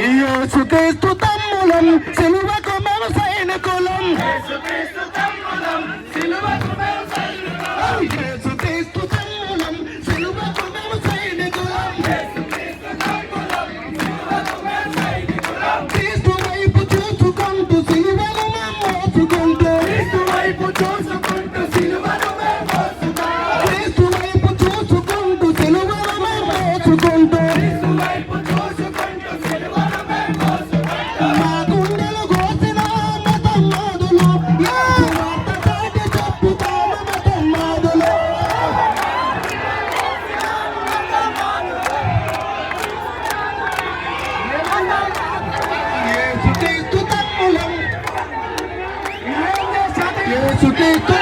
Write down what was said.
యేసుక్రీస్తు తమ్ములం సిలువకు మన సైనికులం యేసుక్రీస్తు Brasil, vai. দুটি